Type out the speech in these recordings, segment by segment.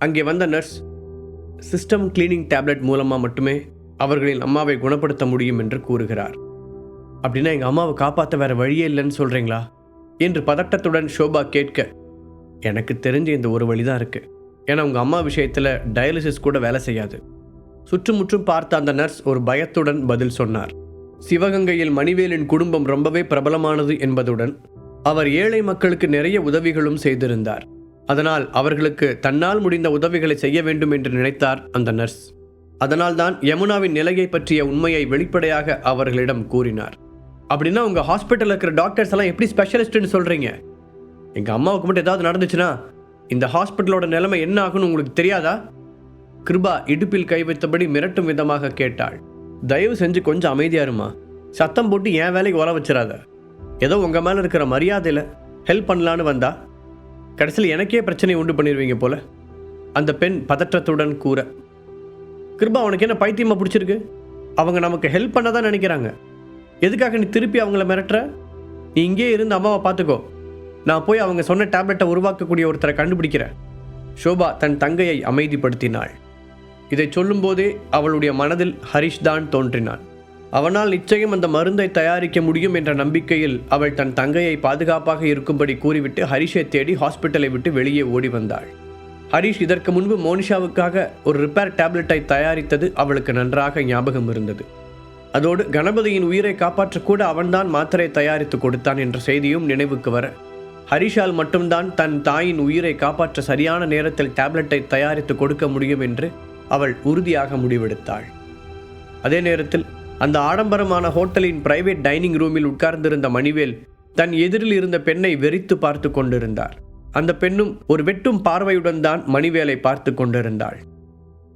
அங்கே வந்த nurse system cleaning tablet மூலமாக மட்டுமே அவர்களின் அம்மாவை குணப்படுத்த முடியும் என்று கூறுகிறார். அப்படின்னா எங்கள் அம்மாவை காப்பாற்ற வேற வழியே இல்லைன்னு சொல்கிறீங்களா என்று பதட்டத்துடன் ஷோபா கேட்க எனக்கு தெரிஞ்ச இந்த ஒரு வழி தான் இருக்குது ஏன்னா உங்கள் அம்மா விஷயத்தில் டயாலிசிஸ் கூட வேலை செய்யாது. சுற்றுமுற்றும் பார்த்த அந்த நர்ஸ் ஒரு பயத்துடன் பதில் சொன்னார். சிவகங்கையில் மணிவேலின் குடும்பம் ரொம்பவே பிரபலமானது என்பதுடன் அவர் ஏழை மக்களுக்கு நிறைய உதவிகளும் செய்திருந்தார். அதனால் அவர்களுக்கு தன்னால் முடிந்த உதவிகளை செய்ய வேண்டும் என்று நினைத்தார் அந்த நர்ஸ். அதனால்தான் யமுனாவின் நிலையை பற்றிய உண்மையை வெளிப்படையாக அவர்களிடம் கூறினார். அப்படின்னா உங்கள் ஹாஸ்பிட்டலில் இருக்கிற டாக்டர்ஸ் எல்லாம் எப்படி ஸ்பெஷலிஸ்ட்னு சொல்கிறீங்க எங்கள் அம்மாவுக்கு மட்டும் ஏதாவது நடந்துச்சுன்னா இந்த ஹாஸ்பிட்டலோட நிலைமை என்ன ஆகும்னு உங்களுக்கு தெரியாதா? கிருபா இடுப்பில் கை வைத்தபடி மிரட்டும் விதமாக கேட்டாள். தயவு செஞ்சு கொஞ்சம் அமைதியாருமா சத்தம் போட்டு என் வேலைக்கு உர வச்சிடாத. ஏதோ உங்கள் மேலே இருக்கிற மரியாதையில் ஹெல்ப் பண்ணலான்னு வந்தா கடைசியில் எனக்கே பிரச்சனை உண்டு பண்ணிடுவீங்க போல. அந்த பெண் பதற்றத்துடன் கூற கிருபா உனக்கு என்ன பைத்தியமாக பிடிச்சிருக்கு? அவங்க நமக்கு ஹெல்ப் பண்ண தான் நினைக்கிறாங்க. எதுக்காக நீ திருப்பி அவங்கள மிரட்டுற? நீ இங்கே இருந்து அம்மாவை பார்த்துக்கோ. நான் போய் அவங்க சொன்ன டேப்லெட்டை உருவாக்கக்கூடிய ஒருத்தரை கண்டுபிடிக்கிறேன். ஷோபா தன் தங்கையை அமைதிப்படுத்தினாள். இதை சொல்லும்போதே அவளுடைய மனதில் ஹரிஷ் தான் தோன்றினான். அவனால் நிச்சயம் அந்த மருந்தை தயாரிக்க முடியும் என்ற நம்பிக்கையில் அவள் தன் தங்கையை பாதுகாப்பாக இருக்கும்படி கூறிவிட்டு ஹரிஷை தேடி ஹாஸ்பிட்டலை விட்டு வெளியே ஓடி வந்தாள். ஹரிஷ் இதற்கு முன்பு மோனிஷாவுக்காக ஒரு ரிப்பேர் டேப்லெட்டை தயாரித்தது அவளுக்கு நன்றாக ஞாபகம் இருந்தது. அதோடு கணபதியின் உயிரை காப்பாற்றக்கூட அவன்தான் மாத்திரை தயாரித்து கொடுத்தான் என்ற செய்தியும் நினைவுக்கு வர ஹரிஷால் மட்டும்தான் தன் தாயின் உயிரை காப்பாற்ற சரியான நேரத்தில் டேப்லெட்டை தயாரித்து கொடுக்க முடியும் என்று அவள் உறுதியாக முடிவெடுத்தாள். அதே நேரத்தில் அந்த ஆடம்பரமான ஹோட்டலின் பிரைவேட் டைனிங் ரூமில் உட்கார்ந்திருந்த மணிவேல் தன் எதிரில் இருந்த பெண்ணை வெறித்து பார்த்து கொண்டிருந்தார். அந்த பெண்ணும் ஒரு வெட்டும் பார்வையுடன் தான் மணிவேலை பார்த்து கொண்டிருந்தாள்.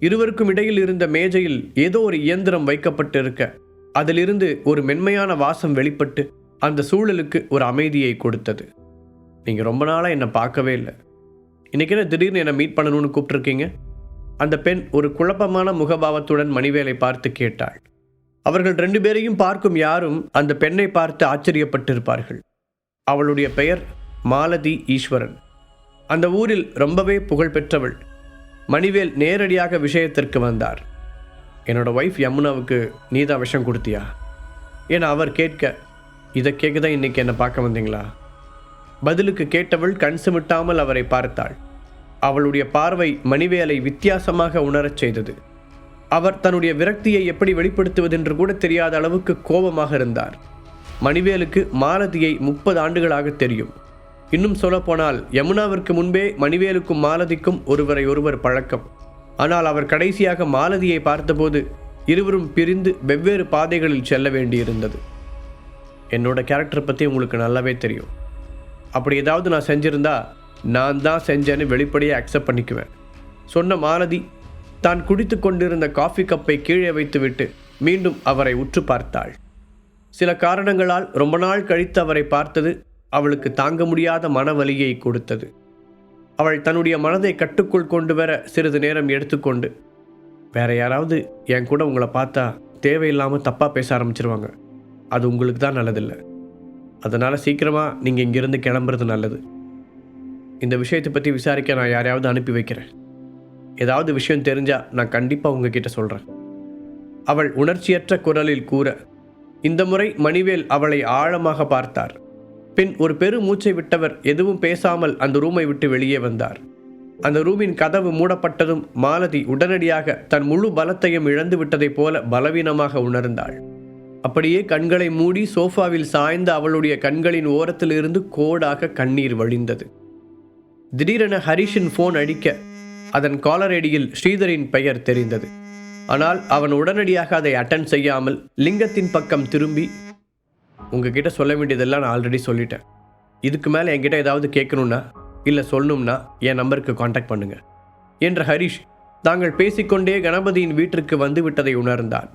இருவருக்கும் இடையில் இருந்த மேஜையில் ஏதோ ஒரு இயந்திரம் வைக்கப்பட்டிருக்க அதிலிருந்து ஒரு மென்மையான வாசம் வெளிப்பட்டு அந்த சூழலுக்கு ஒரு அமைதியை கொடுத்தது. நீங்கள் ரொம்ப நாளாக என்னை பார்க்கவே இல்லை. இன்னைக்கு என்ன திடீர்னு என்னை மீட் பண்ணணும்னு கூப்பிட்ருக்கீங்க அந்த பெண் ஒரு குழப்பமான முகபாவத்துடன் மணிவேலை பார்த்து கேட்டாள். அவர்கள் ரெண்டு பேரையும் பார்க்கும் யாரும் அந்த பெண்ணை பார்த்து ஆச்சரியப்பட்டிருப்பார்கள். அவளுடைய பெயர் மாலதி ஈஸ்வரன். அந்த ஊரில் ரொம்பவே புகழ் பெற்றவள். மணிவேல் நேரடியாக விஷயத்திற்கு வந்தார். என்னோட ஒய்ஃப் யமுனாவுக்கு நீதான் விஷம் கொடுத்தியா? என அவர் கேட்க இதை கேட்க தான் இன்னைக்கு என்னை பார்க்க வந்தீங்களா? பதிலுக்கு கேட்டவள் கண் சிமிட்டாமல் அவரை பார்த்தாள். அவளுடைய பார்வை மணிவேலை வித்தியாசமாக உணரச் செய்தது. அவர் தன்னுடைய விரக்தியை எப்படி வெளிப்படுத்துவதென்று கூட தெரியாத அளவுக்கு கோபமாக இருந்தார். மணிவேலுக்கு மாலதியை முப்பது ஆண்டுகளாக தெரியும். இன்னும் சொல்லப்போனால் யமுனாவிற்கு முன்பே மணிவேலுக்கும் மாலதிக்கும் ஒருவரை ஒருவர் பழக்கம். ஆனால் அவர் கடைசியாக மாலதியை பார்த்தபோது இருவரும் பிரிந்து வெவ்வேறு பாதைகளில் செல்ல வேண்டியிருந்தது. என்னோட கேரக்டர் பற்றி உங்களுக்கு நல்லாவே தெரியும். அப்படி ஏதாவது நான் செஞ்சிருந்தா நான் தான் செஞ்சேன்னு வெளிப்படையாக அக்செப்ட் பண்ணிக்குவேன். சொன்ன மாலதி தான் குடித்து கொண்டிருந்த காஃபி கப்பை கீழே வைத்துவிட்டு மீண்டும் அவரை உற்று பார்த்தாள். சில காரணங்களால் ரொம்ப நாள் கழித்து அவரை பார்த்தது அவளுக்கு தாங்க முடியாத மனவலியை கொடுத்தது. அவள் தன்னுடைய மனதை கட்டுக்குள் கொண்டு வர சிறிது நேரம் எடுத்துக்கொண்டு வேற யாராவது என் கூட உங்களை பார்த்தா தேவையில்லாமல் தப்பாக பேச ஆரம்பிச்சிருவாங்க. அது உங்களுக்கு தான் நல்லதில்லை. அதனால் சீக்கிரமாக நீங்கள் இங்கிருந்து கிளம்புறது நல்லது. இந்த விஷயத்தை பற்றி விசாரிக்க நான் யாரையாவது அனுப்பி வைக்கிறேன். ஏதாவது விஷயம் தெரிஞ்சா நான் கண்டிப்பாக உங்ககிட்ட சொல்கிறேன் அவள் உணர்ச்சியற்ற குரலில் கூற இந்த முறை மணிவேல் அவளை ஆழமாக பார்த்தார். பின் ஒரு பெரு மூச்சை விட்டவர் எதுவும் பேசாமல் அந்த ரூமை விட்டு வெளியே வந்தார். அந்த ரூமின் கதவு மூடப்பட்டதும் மாலதி உடனடியாக தன் முழு பலத்தையும் இழந்து விட்டதைப் போல பலவீனமாக உணர்ந்தாள். அப்படியே கண்களை மூடி சோஃபாவில் சாய்ந்த அவளுடைய கண்களின் ஓரத்திலிருந்து கோடாக கண்ணீர் வழிந்தது. திடீரென ஹரிஷின் ஃபோன் அடிக்க அதன் காலரேடியில் ஸ்ரீதரின் பெயர் தெரிந்தது. ஆனால் அவன் உடனடியாக அதை அட்டன் செய்யாமல் லிங்கத்தின் பக்கம் திரும்பி உங்ககிட்ட சொல்ல வேண்டியதெல்லாம் நான் ஆல்ரெடி சொல்லிட்டேன். இதுக்கு மேலே என்கிட்ட ஏதாவது கேட்கணும்னா இல்லை சொல்லணும்னா என் நம்பருக்கு காண்டாக்ட் பண்ணுங்க என்ற ஹரிஷ் தாங்கள் பேசிக்கொண்டே கணபதியின் வீட்டிற்கு வந்து விட்டதை உணர்ந்தான்.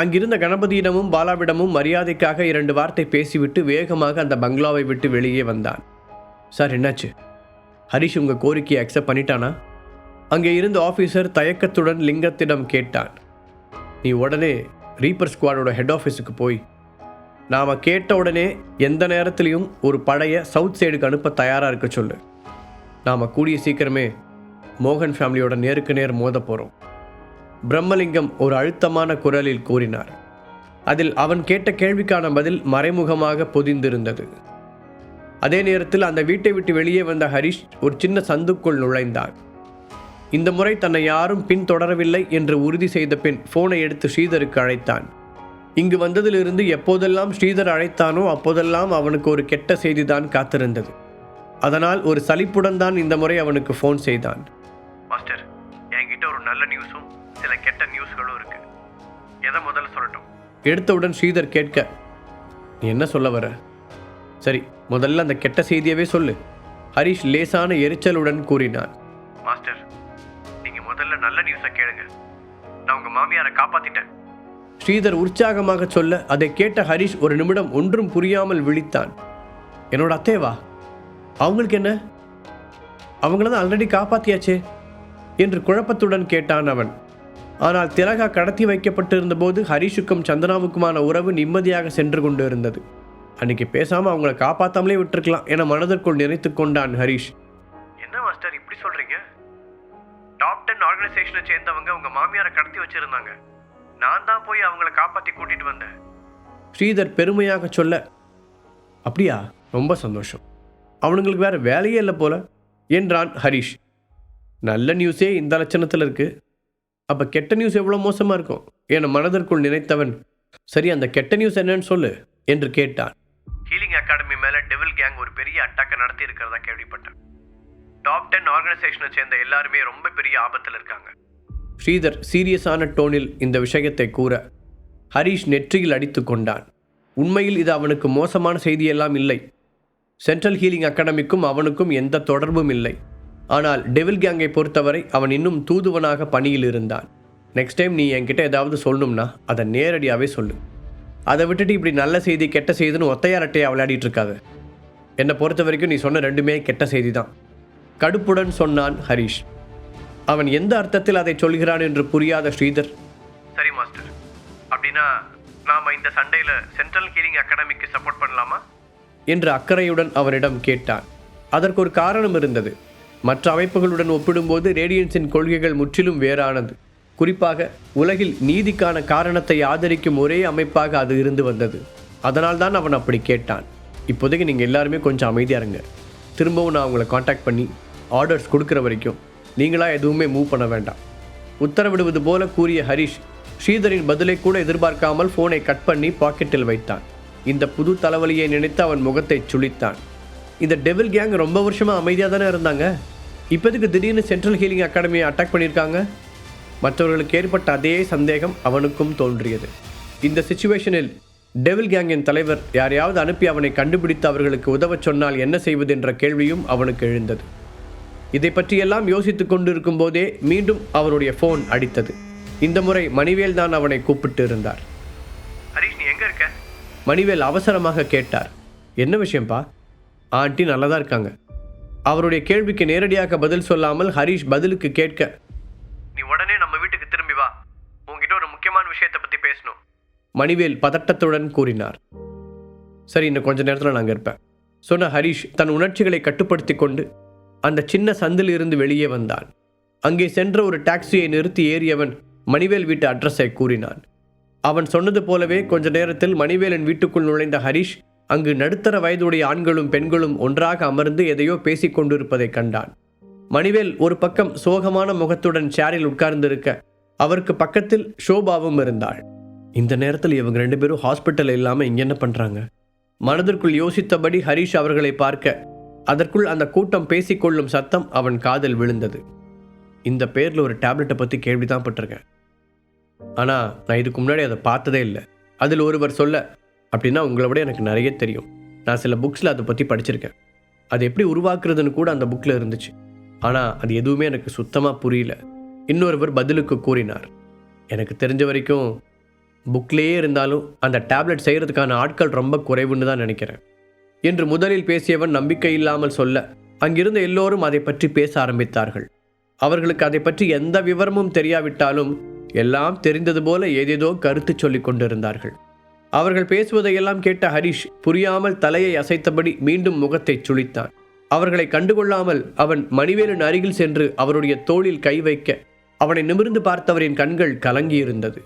அங்கிருந்த கணபதியிடமும் பாலாவிடமும் மரியாதைக்காக இரண்டு வார்த்தை பேசிவிட்டு வேகமாக அந்த பங்களாவை விட்டு வெளியே வந்தான். சார் என்னாச்சு? ஹரிஷ் உங்கள் கோரிக்கையை அக்செப்ட் பண்ணிட்டானா? அங்கே இருந்த ஆஃபீஸர் தயக்கத்துடன் லிங்கத்திடம் கேட்டான். நீ உடனே ரீப்பர் ஸ்குவாடோட ஹெட் ஆஃபீஸுக்கு போய் நாம் கேட்ட உடனே எந்த நேரத்துலையும் ஒரு படையை சவுத் சைடுக்கு அனுப்ப தயாராக இருக்க சொல்லு. நாம் கூடிய சீக்கிரமே மோகன் ஃபேமிலியோட நேருக்கு நேர் மோத போகிறோம் பிரம்மலிங்கம் ஒரு அழுத்தமான குரலில் கூறினார். அதில் அவன் கேட்ட கேள்விக்கான பதில் மறைமுகமாக பொதிந்திருந்தது. அதே நேரத்தில் அந்த வீட்டை விட்டு வெளியே வந்த ஹரிஷ் ஒரு சின்ன சந்துக்குள் நுழைந்தான். இந்த முறை தன்னை யாரும் பின்தொடரவில்லை என்று உறுதி செய்த பின் போனை எடுத்து ஸ்ரீதருக்கு அழைத்தான். இங்கு வந்ததிலிருந்து எப்போதெல்லாம் ஸ்ரீதர் அழைத்தானோ அப்போதெல்லாம் அவனுக்கு ஒரு கெட்ட செய்திதான் காத்திருந்தது. அதனால் ஒரு சலிப்புடன் தான் இந்த முறை அவனுக்கு ஃபோன் செய்தான். மாஸ்டர் என்கிட்ட ஒரு நல்ல நியூஸும் சில கெட்ட நியூஸ்களும் இருக்கு. எதை முதல்ல சொல்லட்டும்? எடுத்தவுடன் ஸ்ரீதர் கேட்க நீ என்ன சொல்ல வர? சரி முதல்ல அந்த கெட்ட செய்தியவே சொல்லு ஹரிஷ் லேசான எரிச்சலுடன் கூறினான் மாஸ்டர் முதல்ல நல்ல நியூஸை கேளுங்க. நான் உங்க மாமியாரை காப்பாத்திட்டேன். ஸ்ரீதர் உற்சாகமாக சொல்ல அதை கேட்ட ஹரிஷ் ஒரு நிமிடம் ஒன்றும் புரியாமல் விழித்தான். என்னோட அத்தேவா அவங்களுக்கு என்ன? அவங்கள தான் ஆல்ரெடி காப்பாத்தியாச்சே? என்று குழப்பத்துடன் கேட்டான் அவன். ஆனால் திலகா கடத்தி வைக்கப்பட்டிருந்த போது ஹரிஷுக்கும் சந்தனாவுக்குமான உறவு நிம்மதியாக சென்று கொண்டு இருந்தது அன்னைக்கு பேசாம அவங்கள காப்பாத்தாமலே விட்டுருக்கலாம் என மனதிற்குள் நினைத்து கொண்டான் ஹரிஷ். என்ன மாஸ்டர் இப்படி சொல்றீங்க? டாப் டென் ஆர்கனைசேஷனை சேர்ந்தவங்க உங்க மாமியாரை கடத்தி வச்சிருந்தாங்க. நான் தான் போய் அவங்கள காப்பாத்தி கூட்டிட்டு வந்தேன். ஸ்ரீதர் பெருமையாக சொல்ல அப்படியா? ரொம்ப சந்தோஷம். அவனுங்களுக்கு வேற வேலையே இல்லை போல என்றான் ஹரிஷ். நல்ல நியூஸே இந்த லட்சணத்தில் இருக்கு. அப்போ கெட்ட நியூஸ் எவ்வளோ மோசமாக இருக்கும்? என மனதிற்குள் நினைத்தவன் சரி அந்த கெட்ட நியூஸ் என்னன்னு சொல்லு என்று கேட்டான். ஹீலிங் அகாடமி மேலே டெவில் கேங் ஒரு பெரிய அட்டாக்கை நடத்தி இருக்கிறதா கேள்விப்பட்டேன். டாப் டென் ஆர்கனைசேஷனை சேர்ந்த எல்லாருமே ரொம்ப பெரிய ஆபத்தில் இருக்காங்க. ஸ்ரீதர் சீரியஸான டோனில் இந்த விஷயத்தை கூற ஹரிஷ் நெற்றியில் அடித்து கொண்டான். உண்மையில் இது அவனுக்கு மோசமான செய்தியெல்லாம் இல்லை. சென்ட்ரல் ஹீலிங் அகாடமிக்கும் அவனுக்கும் எந்த தொடர்பும் இல்லை. ஆனால் டெவில் கேங்கை பொறுத்தவரை அவன் இன்னும் தூதுவனாக பணியில் இருந்தான். நெக்ஸ்ட் டைம் நீ என்கிட்ட ஏதாவது சொல்லணும்னா அதை நேரடியாகவே சொல்லு. அதை விட்டுட்டு இப்படி நல்ல செய்தி கெட்ட செய்தின்னு ஒத்தையாரட்டையாக விளையாடிட்டு இருக்காது. என்னை பொறுத்த வரைக்கும் நீ சொன்ன ரெண்டுமே கெட்ட செய்தி தான் கடுப்புடன் சொன்னான் ஹரிஷ். அவன் எந்த அர்த்தத்தில் அதை சொல்கிறான் என்று புரியாத ஸ்ரீதர். சரி மாஸ்டர். அப்படின்னா நாம இந்த சண்டையில் சென்ட்ரல் ஹீலிங் அகாடமிக்கு சப்போர்ட் பண்ணலாமா? என்று அக்கறையுடன் அவரிடம் கேட்டான். அதற்கு ஒரு காரணம் இருந்தது. மற்ற அமைப்புகளுடன் ஒப்பிடும்போது ரேடியன்ஸின் கொள்கைகள் முற்றிலும் வேறானது. குறிப்பாக உலகில் நீதிக்கான காரணத்தை ஆதரிக்கும் ஒரே அமைப்பாக அது இருந்து வந்தது. அதனால்தான் அவன் அப்படி கேட்டான். இப்போதைக்கு நீங்கள் எல்லாருமே கொஞ்சம் அமைதியாக இருங்க. திரும்பவும் நான் உங்களை காண்டாக்ட் பண்ணி ஆர்டர்ஸ் கொடுக்குற வரைக்கும் நீங்களாக எதுவுமே மூவ் பண்ண வேண்டாம். உத்தரவிடுவது போல கூறிய ஹரிஷ் ஸ்ரீதரின் பதிலை கூட எதிர்பார்க்காமல் ஃபோனை கட் பண்ணி பாக்கெட்டில் வைத்தான். இந்த புது தலைவலியை நினைத்து அவன் முகத்தை சுளித்தான். இந்த டெவில் கேங் ரொம்ப வருஷமாக அமைதியாக தானே இருந்தாங்க? இப்போதுக்கு திடீர்னு சென்ட்ரல் ஹீலிங் அகாடமியை அட்டாக் பண்ணியிருக்காங்க? மற்றவர்களுக்கு ஏற்பட்ட அதே சந்தேகம் அவனுக்கும் தோன்றியது. இந்த சுச்சுவேஷனில் டெவில் கேங்கின் தலைவர் யாரையாவது அனுப்பி அவனை கண்டுபிடித்து அவர்களுக்கு உதவச் சொன்னால் என்ன செய்வது என்ற கேள்வியும் அவனுக்கு எழுந்தது. இதை பற்றியெல்லாம் யோசித்துக் கொண்டிருக்கும் போதே மீண்டும் அவருடைய ஃபோன் அடித்தது. இந்த முறை மணிவேல் தான் அவனை கூப்பிட்டு இருந்தார். ஹரிஷ் நீ எங்க இருக்க? மணிவேல் அவசரமாக கேட்டார். என்ன விஷயம்பா? ஆண்டி நல்லதா இருக்காங்க. அவருடைய கேள்விக்கு நேரடியாக பதில் சொல்லாமல் ஹரிஷ் பதிலுக்கு கேட்க நீ உடனே நம்ம வீட்டுக்கு திரும்பி வா. உன்கிட்ட ஒரு முக்கியமான விஷயத்தை பத்தி பேசணும். மணிவேல் பதட்டத்துடன் கூறினார். சரி இன்னும் கொஞ்ச நேரத்தில் அங்கே இருப்பேன். சொன்ன ஹரிஷ் தன் உணர்ச்சிகளை கட்டுப்படுத்தி கொண்டு அந்த சின்ன சந்தில் இருந்து வெளியே வந்தான். அங்கே சென்ற ஒரு டாக்ஸியை நிறுத்தி ஏறியவன் மணிவேல் வீட்டு அட்ரஸை கூறினான். அவன் சொன்னது போலவே கொஞ்ச நேரத்தில் மணிவேலன் வீட்டுக்குள் நுழைந்த ஹரிஷ் அங்கு நடுத்தர வயதுடைய ஆண்களும் பெண்களும் ஒன்றாக அமர்ந்து எதையோ பேசிக் கொண்டிருப்பதைக் கண்டான். மணிவேல் ஒரு பக்கம் சோகமான முகத்துடன் சேரில் உட்கார்ந்திருக்க அவருக்கு பக்கத்தில் ஷோபாவும் இருந்தாள். இந்த நேரத்தில் இவங்க ரெண்டு பேரும் ஹாஸ்பிட்டல் இல்லாமல் இங்கே என்ன பண்ணுறாங்க மனதிற்குள் யோசித்தபடி ஹரிஷ் அவர்களை பார்க்க அதற்குள் அந்த கூட்டம் பேசிக்கொள்ளும் சத்தம் அவன் காதில் விழுந்தது. இந்த பேரில் ஒரு டேப்லெட்டை பற்றி கேள்வி தான் பட்டிருக்கேன். ஆனால் நான் இதுக்கு முன்னாடி அதை பார்த்ததே இல்லை. அதில் ஒருவர் சொல்ல அப்படின்னா உங்களை விட எனக்கு நிறைய தெரியும். நான் சில புக்ஸில் அதை பற்றி படிச்சிருக்கேன். அது எப்படி உருவாக்குறதுன்னு கூட அந்த புக்கில் இருந்துச்சு. ஆனால் அது எதுவுமே எனக்கு சுத்தமாக புரியல. இன்னொருவர் பதிலுக்கு கூறினார் எனக்கு தெரிஞ்ச வரைக்கும் புக்லேயே இருந்தாலும் அந்த டேப்லெட் செய்கிறதுக்கான ஆட்கள் ரொம்ப குறைவுன்னு தான் நினைக்கிறேன். என்று முதலில் பேசியவன் நம்பிக்கை இல்லாமல் சொல்ல அங்கிருந்த எல்லோரும் அதை பற்றி பேச ஆரம்பித்தார்கள். அவர்களுக்கு அதை பற்றி எந்த விவரமும் தெரியாவிட்டாலும் எல்லாம் தெரிந்தது போல ஏதேதோ கருத்து சொல்லிக் கொண்டிருந்தார்கள். அவர்கள் பேசுவதையெல்லாம் கேட்ட ஹரிஷ் புரியாமல் தலையை அசைத்தபடி மீண்டும் முகத்தை சுளித்தான் அவர்களை கண்டுகொள்ளாமல் அவன் மணிவேலன் அருகில் சென்று அவருடைய தோளில் கை வைக்க அவனை நிமிர்ந்து பார்த்தவரின் கண்கள் கலங்கியிருந்தது.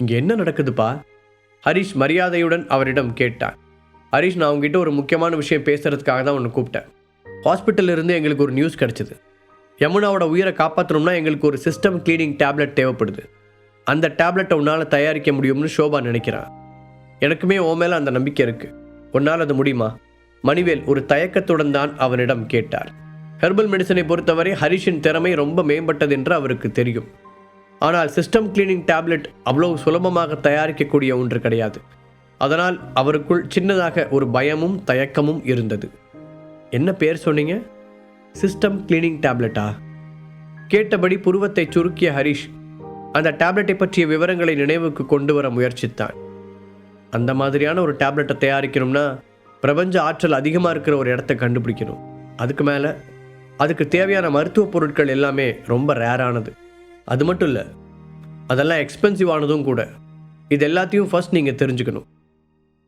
இங்கே என்ன நடக்குதுப்பா? ஹரிஷ் மரியாதையுடன் அவரிடம் கேட்டான். ஹரிஷ் நான் உங்ககிட்ட ஒரு முக்கியமான விஷயம் பேசுறதுக்காக தான் உன்னை கூப்பிட்டேன். ஹாஸ்பிட்டலிருந்து எங்களுக்கு ஒரு நியூஸ் கிடைச்சிது. யமுனாவோட உயிரை காப்பாற்றணும்னா எங்களுக்கு ஒரு சிஸ்டம் கிளீனிங் டேப்லெட் தேவைப்படுது. அந்த டேப்லெட்டை உன்னால் தயாரிக்க முடியும்னு ஷோபா நினைக்கிறான் எனக்குமே ஓ மேலே அந்த நம்பிக்கை இருக்குது உன்னால் அது முடியுமா? மணிவேல் ஒரு தயக்கத்துடன் தான் அவனிடம் கேட்டார். ஹெர்பல் மெடிசனை பொறுத்தவரை ஹரிஷின் திறமை ரொம்ப மேம்பட்டது என்று அவருக்கு தெரியும். ஆனால் சிஸ்டம் கிளீனிங் டேப்லெட் அவ்வளவு சுலபமாக தயாரிக்கக்கூடிய ஒன்று கிடையாது. அதனால் அவருக்குள் சின்னதாக ஒரு பயமும் தயக்கமும் இருந்தது. என்ன பேர் சொன்னீங்க? சிஸ்டம் கிளீனிங் டேப்லெட்டா கேட்டபடி புருவத்தை சுருக்கிய ஹரிஷ் அந்த டேப்லெட்டை பற்றிய விவரங்களை நினைவுக்கு கொண்டு வர முயற்சித்தான். அந்த மாதிரியான ஒரு டேப்லெட்டை தயாரிக்கணும்னா பிரபஞ்ச ஆற்றல் அதிகமாக இருக்கிற ஒரு இடத்த கண்டுபிடிக்கணும். அதுக்கு மேலே அதுக்கு தேவையான மருத்துவ பொருட்கள் எல்லாமே ரொம்ப ரேரானது. அது மட்டும் இல்லை அதெல்லாம் எக்ஸ்பென்சிவ் ஆனதும் கூட. இது எல்லாத்தையும் ஃபஸ்ட் நீங்கள் தெரிஞ்சுக்கணும்.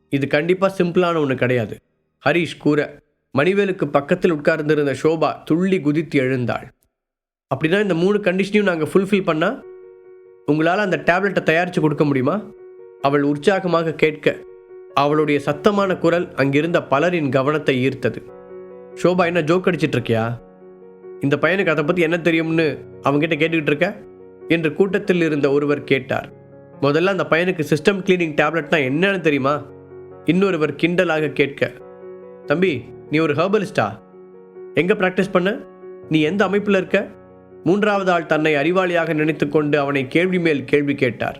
இது கண்டிப்பாக சிம்பிளான ஒன்று கிடையாது. ஹரிஷ் கூற மணிவேலுக்கு பக்கத்தில் உட்கார்ந்திருந்த ஷோபா துள்ளி குதித்து எழுந்தாள். அப்படின்னா இந்த மூணு கண்டிஷனையும் நாங்கள் ஃபுல்ஃபில் பண்ணால் உங்களால் அந்த டேப்லெட்டை தயாரித்து கொடுக்க முடியுமா? அவள் உற்சாகமாக கேட்க அவளுடைய சத்தமான குரல் அங்கிருந்த பலரின் கவனத்தை ஈர்த்தது. ஷோபா என்ன ஜோக் அடிச்சிட்டு இருக்கியா இந்த பையனுக்கு அதை பற்றி என்ன தெரியும்னு அவங்ககிட்ட கேட்டுக்கிட்டு இருக்க? என்று கூட்டத்தில் இருந்த ஒருவர் கேட்டார். முதல்ல அந்த பையனுக்கு சிஸ்டம் கிளீனிங் டேப்லெட்னா என்னன்னு தெரியுமா? இன்னொருவர் கிண்டலாக கேட்க தம்பி நீ ஒரு ஹர்பலிஸ்டா? எங்கே ப்ராக்டிஸ் பண்ண? நீ எந்த அமைப்பில் இருக்க? மூன்றாவது ஆள் தன்னை அறிவாளியாக நினைத்துக்கொண்டு அவனை கேள்வி மேல் கேள்வி கேட்டார்.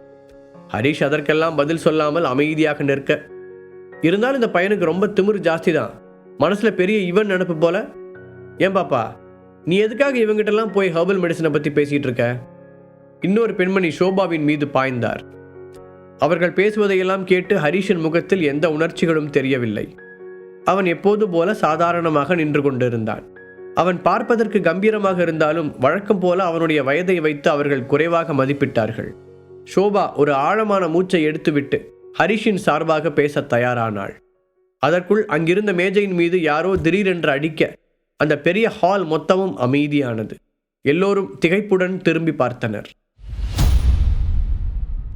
ஹரிஷ் அதற்கெல்லாம் பதில் சொல்லாமல் அமைதியாக நிற்க இருந்தாலும் இந்த பையனுக்கு ரொம்ப திமிரு ஜாஸ்தி தான் மனசில் பெரிய இவன் நினப்பு போல. ஏன் பாப்பா நீ எதுக்காக இவங்கிட்டலாம் போய் ஹர்பல் மெடிசனை பற்றி பேசிகிட்டு இருக்க? இன்னொரு பெண்மணி ஷோபாவின் மீது பாய்ந்தார். அவர்கள் பேசுவதையெல்லாம் கேட்டு ஹரிஷின் முகத்தில் எந்த உணர்ச்சிகளும் தெரியவில்லை. அவன் எப்போது போல சாதாரணமாக நின்று கொண்டிருந்தான். அவன் பார்ப்பதற்கு கம்பீரமாக இருந்தாலும் வழக்கம் போல அவனுடைய வயதை வைத்து அவர்கள் குறைவாக மதிப்பிட்டார்கள். ஷோபா ஒரு ஆழமான மூச்சை எடுத்துவிட்டு ஹரிஷின் சார்பாக பேச தயாரானாள். அதற்குள் அங்கிருந்த மேஜையின் மீது யாரோ திடீரென்று அடிக்க அந்த பெரிய ஹால் மொத்தமும் அமைதியானது. எல்லோரும் திகைப்புடன் திரும்பி பார்த்தனர்.